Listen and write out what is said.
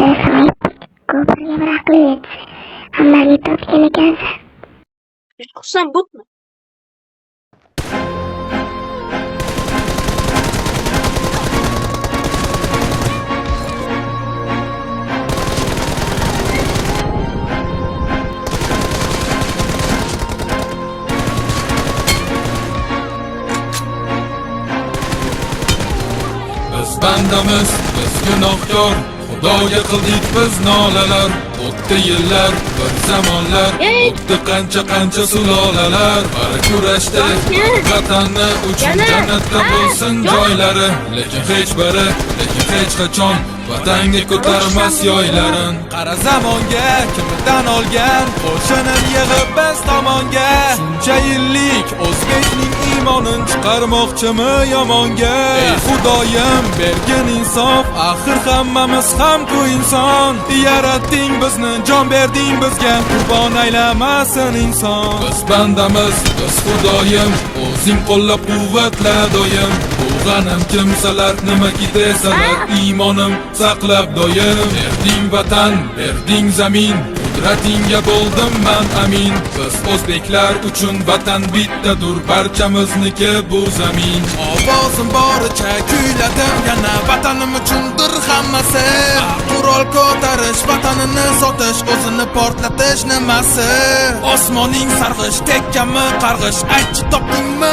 so'rayib ko'pirga bir aql yetsa hammaga topgan ekansan Yutqizsam bo'pmi? Biz bandamiz, biz gunohkor Xudoga qildik biz nolalar O'tdi yillar, bir zamonlar! O'tdi qancha qancha sulolalar Bir kurashdi vatanni uchun jannatda bo'lsin joylari Lekin hech biri, lekin hech qachon Vatanga ko'tarmas yoylarin Qara zamonga kimdan olgan qo'shinim yig'ib biz tomonga shuncha yillik o'zbekning iymonin chiqarmoqchimi yomonga? Ey xudoyim bergin insof axir hammamiz ham ku inson. Yaratding bizni jon berding bizga qurbon aylamasin inson. Biz bandamiz, biz xudoyim O'zing qo'llab quvvatla doim g'anim kimsalar nimaki desalar Iymonim saqlab doim Berding vatan, berding zamin Qudratingga bo'ldim man amin. Biz o'zbeklar uchun vatan bittadur Barchamizniki bu zamin. Ovozim boricha kuyladim yana vatanim uchundir hammasi. Qurol ko'tarish vatanini sotish o'zini portlatish nimasi? Osmoning sarg'ish tekkami qarg'ish aytchi topdingmi